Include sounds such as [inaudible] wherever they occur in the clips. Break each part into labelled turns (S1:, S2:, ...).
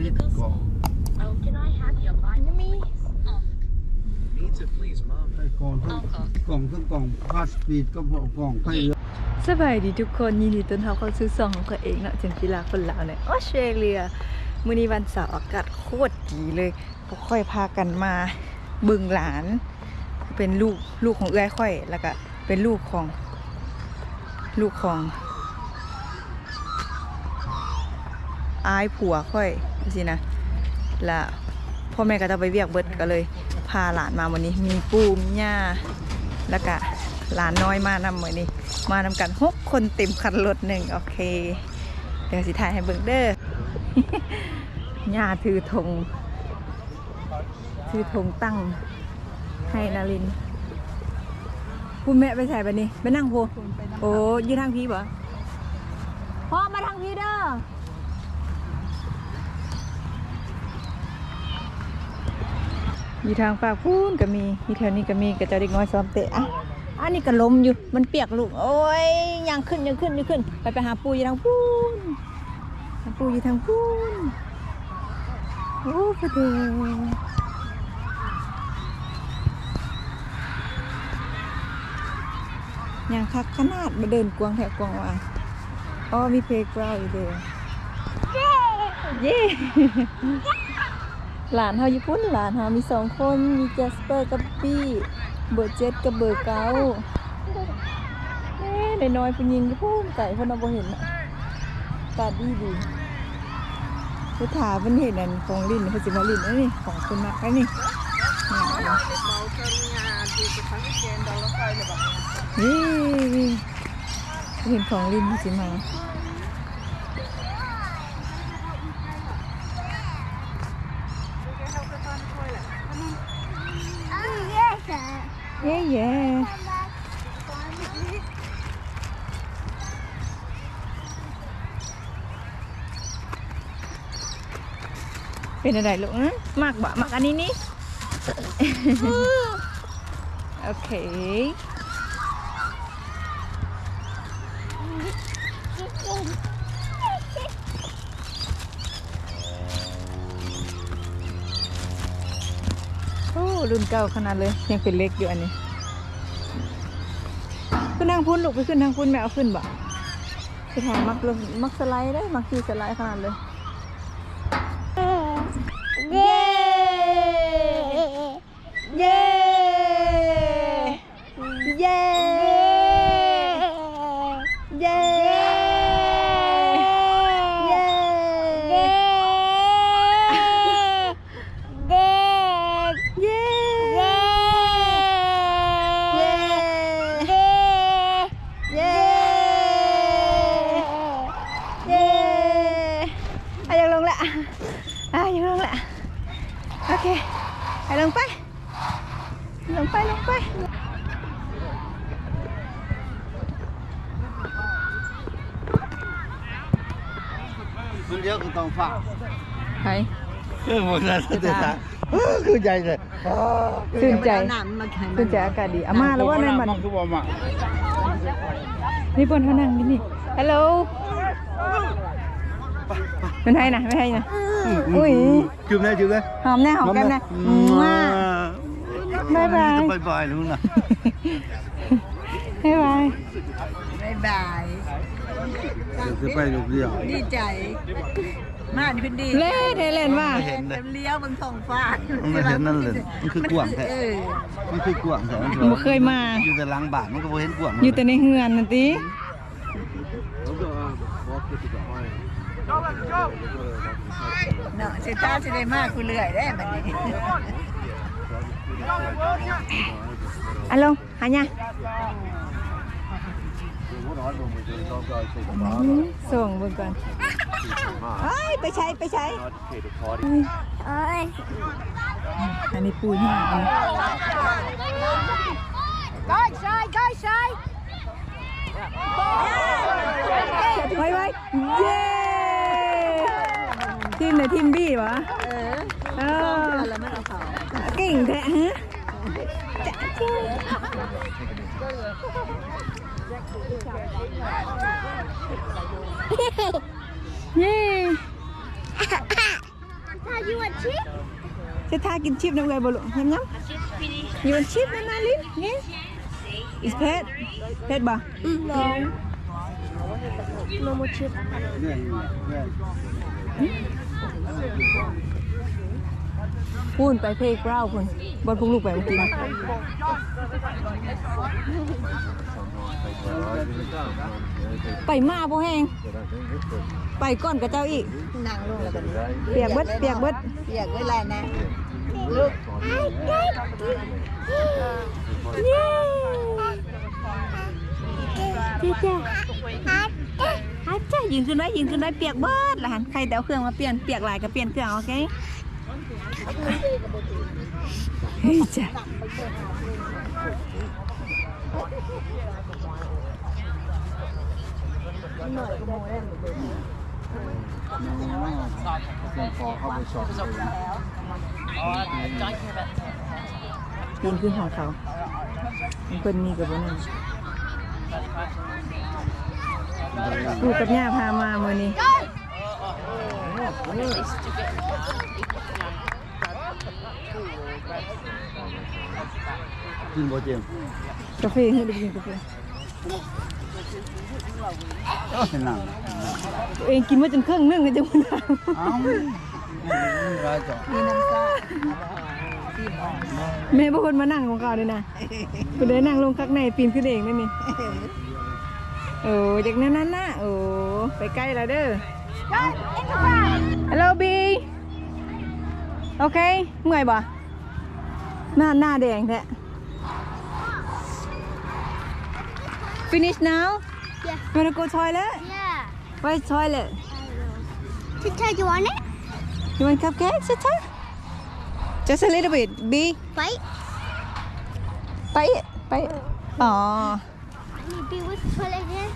S1: ปิดกล่อง
S2: Oh, can I have your Bible, please? Oh,
S3: Needs it, please, Mom.
S1: ใส่กล่องทั้งกล่องทั้งกล่องพาสปีดก็บอกกล่องไปเรือ
S4: สบายดีทุกคนยินดีต้อนรับเข้าสู่ซองของตัวเองเนาะจังกีฬาคนลาวในออสเตรเลียมื้อนี้วันเสาร์อากาศโคตรดีเลยพวกค่อยพากันมาบึงหลาน เป็นลูกลูกของเอื้อยค่อย แล้วก็เป็นลูกของลูกของอายผัวค่อย สินะแล้วพ่อแม่ก็จะไปเวียกเบิดก็เลยพาหลานมาวันนี้ มีปูมีย่าแล้วก็หลานน้อยมานำมือนี้ มานำกันหกคนเต็มคันรถหนึ่งโอเค เดี๋ยวสิถ่ายให้เบิ่งเด้อย่าถือธงถือธงตั้งให้นารินพูดแม่ไปใส่บันนี้ไปนั่งโพโอ้ยืนทางพีบ่พ่อมาทางพีเด้อ มีทางฝากพูนก็มีมีแถวนี้ก็มีกระเจ้าเด็กน้อยซ้อมเตะอะอันนี้ก็ลมอยู่มันเปียกลูกโอ้ยยังขึ้นยังขึ้นยังขึ้น ไปไปหาปูอยู่ทางพูนหาปูอยู่ทางพูนโอ้พอดียังคักขนาดมาเดินกวางแถวกวางว่าอ๋อมีเพลงกราวอยู่เด้อเย้ หลานเฮาญี่ปุ่นหลานเฮามีสองคนมีแจสเปอร์กับปี้เบอร์เจ็ดกับเบอร์เก้าเอ๊ะน้อยผู้หญิงญี่ปุ่นไก่เพิ่นเอาบ่เห็นน่ะตาดีดีผู้ถาเพิ่นเห็นอันของลิ้นเพิ่นสิมาลิ้นอันนี้ของคุณมักอันนี้นี่เห็นของลิ้นเพิ่นสิมา Yeah, yeah. Bên này lụng á. Mặc bỏ mặc ăn đi okay. รุ่นเก่าขนาดเลยยังเป็นเล็กอยู่อันนี้ขึ้นทางพุ่นลูกไปขึ้นทางพุ่นแม่เอาขึ้นบ่ไปถางมักลงมักสไลด์ได้มักขี่สไลด์ขนาดเลย เคไปลงไปลงไปลงไป
S1: คนเดียวก็ต้องฝาก
S4: ไป
S1: เออหมดแล้วเด็ดขาคือใจเลย
S4: ชื่นใจชื่นใจอากาศดีอามาแล้วว่าในมัน
S1: มันคือบ่มา
S4: นี่เปิ้นเขานั่งนี่นี่ฮัลโหล เป็นไทยนะไม่ไทยนะอุ้ย
S1: จุ่มได้จุ่มได้
S4: หอมแน่หอมแก้มแน่มาบ๊ายบาย
S1: บายบายลุงนะ
S4: บ๊ายบาย
S5: บายบาย
S1: จะไปลูกเดียว
S5: ดีใจมากนี่เป็นดี
S4: เล่เทเลนว่า
S1: เห็นเต็
S5: มเลี้ยวบนท้องฟ้า
S1: มันไม่เห็นนั่นเลยมันคือกวางแท้มันคือกวางแท้มัน
S4: เคยมา
S1: อยู่แต่หลังบานมันก็บ่เห็นกวาง
S4: อยู่แต่ในเฮือนนั่นติ
S5: เนาะสิตาสิได้มากกูเลื่อยได้บัดนี้
S4: อะลงหาเนี่ยส่งเบิ่งก่อนเอ้ยไปใช้ไปใช้อันนี้ปูนี่อันนี้
S2: Guy shy, guy shy.
S4: ไว้ไว้เย้ มในทีมบี้วะเออเก่งแท้ฮะเย้ถ้าอยู่วนชิปจะทากินชิปนะเว้ยบอลลูนเห็นยอยู่วนชิปนั่นนะลินนี่ is pet pet บ่
S2: no no more chip
S1: เรื่อยเรื่อย
S4: พูนไปเพลกราวพูนบอลพุงลูกไปเมื่อกี้นะไปมาบ่แห้งไปก้อนกับเจ้าอีก
S5: นั่งลงแล้วกัน
S4: เปียกเบิดเปียกเบิด
S5: เปียกเวลานะลูก
S4: เจ๊จ้า ฮัจ้ายืนขึ้นไว้ยืนขึ้นไว้เปียกเบิดละหันใครแต่เอาเครื่องมาเปลี่ยนเปียกหลายก็เปลี่ยนเครื่องโอเคเฮ้ยจ้า
S1: ส่งคอเข้าไปสอบเลย
S4: ปีนขึ้นหอเขาเพิ่นมีกับบ่นั่น ลูกกับย่าพามามื้อนี้
S1: กินโบเจม
S4: กาแฟให้ดูกินกาแฟ
S1: เห็นหนัง
S4: ตัวเองกินมาจนครึ่งนึงเลยจังบ่นาง
S1: เอ้าไม่ร้ายจ่อ
S5: มีน้ำซ่า
S4: แม่บ่เพิ่นมานั่งของเขานี่นะเพิ่นได้นั่งลงข้างในปีนขึ้นเองนั่นนี่ โอ้จากนั้นนั่นน่ะโอ้ไปใกล้แล้วเด้อ Hello B โอเคเมื่อยบ่หน้าหน้าแดงแท้ Finish now
S2: Yeah.
S4: You wanna go toilet
S2: Yeah.
S4: Where's toilet
S2: Tita, you want it?
S4: You want cupcakes Sita Just a little bit B
S2: Fight?
S4: ไปไปอ๋ อ
S2: Maybe what's the toilet here?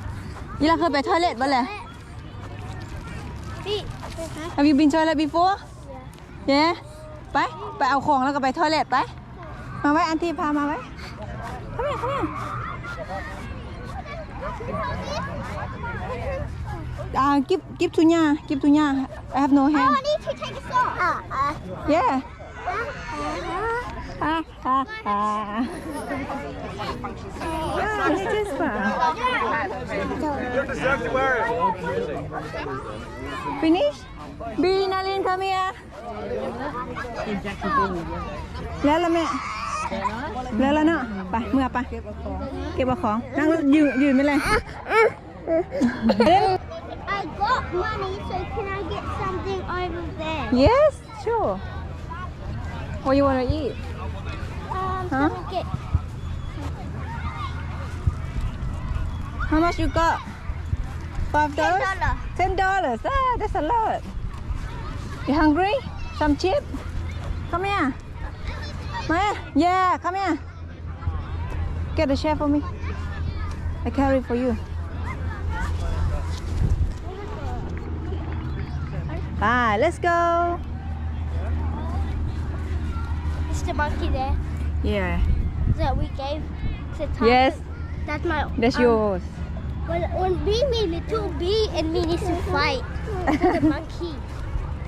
S4: ยี่เราเคยไป toilet บ่แหละ
S2: B. Huh?
S4: Have you been toilet before Yeah ไป ไปเอาของแล้วก็ไป toilet ไป มาไว้ อันที่พามาไว้เข้ามาเข้ามาอ่า give give to ย่า give to ย่า I have no
S2: Oh,
S4: hand
S2: I need to take this off. Uh, uh,
S4: yeah
S2: uh,
S4: อ่าอ่าอ่าอ่านี่คือสปา Finish B นาริน come here แล้วละแม่แล้วละเนาะไปเมื่อไปเก็บเอาของนั่งยืนยืนไม่เลย
S2: I got money, so can I get something over there?
S4: yes sure what you wanna eat?
S2: Um,
S4: Huh?
S2: get
S4: how much you got? Five dollars? ten dollars. Ah that's a lot. You hungry? Some chip? Come here. มา yeah come here. Get a share for me. I carry for you. Bye, let's go.
S2: The monkey there
S4: Yeah.
S2: that we gave to Tom.
S4: Yes,
S2: That's my.
S4: that's
S2: um,
S4: yours.
S2: When, when B made little B and me needs to fight the monkey. [laughs]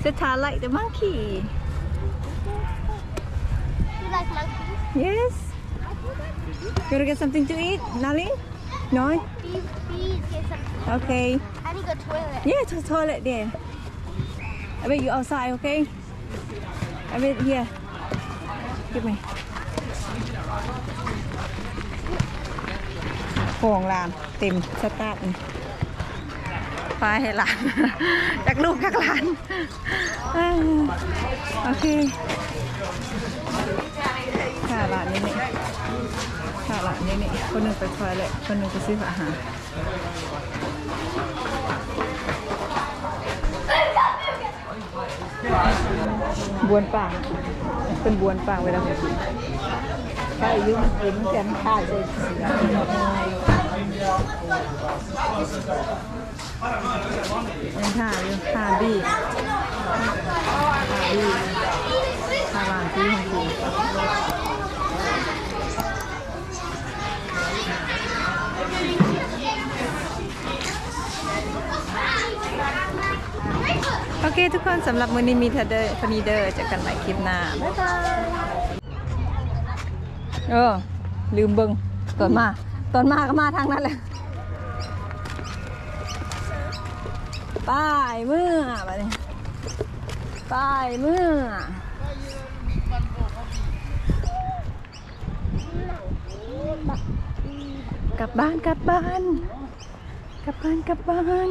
S4: So Sita like the monkey.
S2: You like monkeys?
S4: Yes. You wanna get something to eat, Nali? No?
S2: B, B get.
S4: Okay.
S2: I need to go toilet.
S4: Yeah, to the toilet there. I bet you outside, okay? I bet here. Give me. ของหลานเต็มสตาร์ทนี่ไปให้หลานจากลูกจากหลานอ่าโอเคค่ะหลานนี่นี่ค่ะหลานนี่นี่คนหนึ่งไปคอยเลยคนหนึ่งไปซื้ออาหารบวนปาก เป็นบวนปาเวลาผมกิน
S5: ใครยุ่งกินกันข้าวเลยเสีย
S4: ยังท่าอยู่ท่าบี้ท่าบี้ท่าหลานที่ของคุณไป โอเคทุกคนสำหรับมือนี้มีเทเดอร์พนีเดอร์เจอกันใหม่คลิปหน้า บ๊ายบาย เออ ลืมเบิงตอนมา ตอนมาก็มาทางนั้นแหละป้ายเมื่อไปเลยป้ายเมื่อกลับบ้านกลับบ้าน กลับบ้านกลับบ้าน